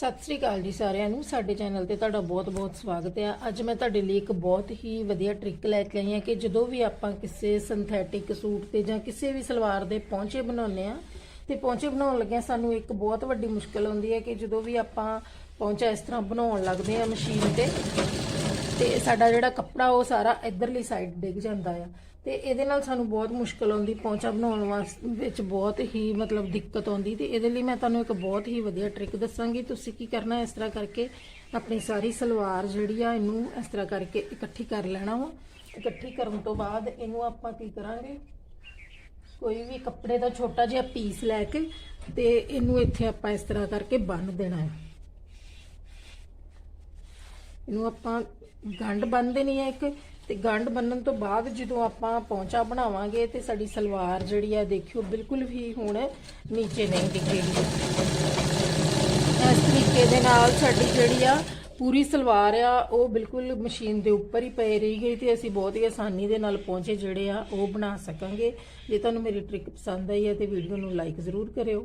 ਸਤਿ ਸ੍ਰੀ ਅਕਾਲ ਜੀ ਸਾਰਿਆਂ ਨੂੰ। ਸਾਡੇ ਚੈਨਲ ਤੇ ਤੁਹਾਡਾ ਬਹੁਤ-ਬਹੁਤ ਸਵਾਗਤ ਹੈ। ਅੱਜ ਮੈਂ ਤੁਹਾਡੇ ਲਈ ਇੱਕ ਬਹੁਤ ਹੀ ਵਧੀਆ ਟ੍ਰਿਕ ਲੈ ਕੇ ਆਈ ਹਾਂ ਕਿ ਜਦੋਂ ਵੀ ਆਪਾਂ ਕਿਸੇ ਸਿੰਥੈਟਿਕ ਸੂਟ ਤੇ ਜਾਂ ਕਿਸੇ ਵੀ ਸਲਵਾਰ ਦੇ ਪੌਂਚੇ ਬਣਾਉਂਦੇ ਆ ਤੇ ਪੌਂਚੇ ਬਣਾਉਣ ਲੱਗਿਆਂ ਸਾਨੂੰ ਇੱਕ ਬਹੁਤ ਵੱਡੀ ਮੁਸ਼ਕਲ ਆਉਂਦੀ ਹੈ ਕਿ ਜਦੋਂ ਵੀ ਆਪਾਂ ਪੌਂਚਾ ਇਸ ਤਰ੍ਹਾਂ ਬਣਾਉਣ ਲੱਗਦੇ ਆ ਮਸ਼ੀਨ ਤੇ ਤੇ ਸਾਡਾ ਜਿਹੜਾ ਕੱਪੜਾ ਉਹ ਸਾਰਾ ਇਧਰਲੀ ਸਾਈਡ ਡਿੱਗ ਜਾਂਦਾ ਆ। ਤੇ ਇਹਦੇ ਨਾਲ ਸਾਨੂੰ ਬਹੁਤ ਮੁਸ਼ਕਲ ਆਉਂਦੀ, ਪੌਂਚਾ ਬਣਾਉਣ ਵਾਸਤੇ ਵਿੱਚ ਬਹੁਤ ਹੀ ਮਤਲਬ ਦਿੱਕਤ ਆਉਂਦੀ ਤੇ ਇਹਦੇ ਲਈ ਮੈਂ ਤੁਹਾਨੂੰ ਇੱਕ ਬਹੁਤ ਹੀ ਵਧੀਆ ਟ੍ਰਿਕ ਦੱਸਾਂਗੀ। ਤੁਸੀਂ ਕੀ ਕਰਨਾ ਇਸ ਤਰ੍ਹਾਂ ਕਰਕੇ ਆਪਣੀ ਸਾਰੀ ਸਲਵਾਰ ਜਿਹੜੀ ਆ ਇਹਨੂੰ ਇਸ ਤਰ੍ਹਾਂ ਕਰਕੇ ਇਕੱਠੀ ਕਰ ਲੈਣਾ ਵਾ। ਇਕੱਠੀ ਕਰਨ ਤੋਂ ਬਾਅਦ ਇਹਨੂੰ ਆਪਾਂ ਕੀ ਕਰਾਂਗੇ? ਕੋਈ ਵੀ ਕੱਪੜੇ ਦਾ ਛੋਟਾ ਜਿਹਾ ਪੀਸ ਲੈ ਕੇ ਤੇ ਇਹਨੂੰ ਇੱਥੇ ਆਪਾਂ ਇਸ ਤਰ੍ਹਾਂ ਕਰਕੇ ਬੰਨ ਦੇਣਾ ਹੈ। ਇਹਨੂੰ ਆਪਾਂ ਗੰਢ ਬੰਨ ਦੇਣੀ ਹੈ ਇੱਕ ਤੇ ਗੰਢ ਬੰਨਣ ਤੋਂ ਬਾਅਦ ਜਦੋਂ ਆਪਾਂ ਪੌਂਚਾ ਬਣਾਵਾਂਗੇ ਤੇ ਸਾਡੀ ਸਲਵਾਰ ਜਿਹੜੀ ਆ ਦੇਖਿਓ ਬਿਲਕੁਲ ਵੀ ਹੁਣ ਨੀਚੇ ਨਹੀਂ ਡਿੱਗੇਗੀ ਇਸ ਤਰੀਕੇ ਦੇ ਨਾਲ ਸਾਡੀ ਜਿਹੜੀ ਆ ਪੂਰੀ ਸਲਵਾਰ ਆ, ਉਹ ਬਿਲਕੁਲ ਮਸ਼ੀਨ ਦੇ ਉੱਪਰ ਹੀ ਪਈ ਰਹੀ ਗਈ ਤੇ ਅਸੀਂ ਬਹੁਤ ਹੀ ਆਸਾਨੀ ਦੇ ਨਾਲ ਪਹੁੰਚੇ ਜਿਹੜੇ ਆ, ਉਹ ਬਣਾ ਸਕਾਂਗੇ। ਜੇ ਤੁਹਾਨੂੰ ਮੇਰੀ ਟ੍ਰਿਕ ਪਸੰਦ ਆਈ ਹੈ ਤੇ ਵੀਡੀਓ ਨੂੰ ਲਾਈਕ ਜ਼ਰੂਰ ਕਰਿਓ।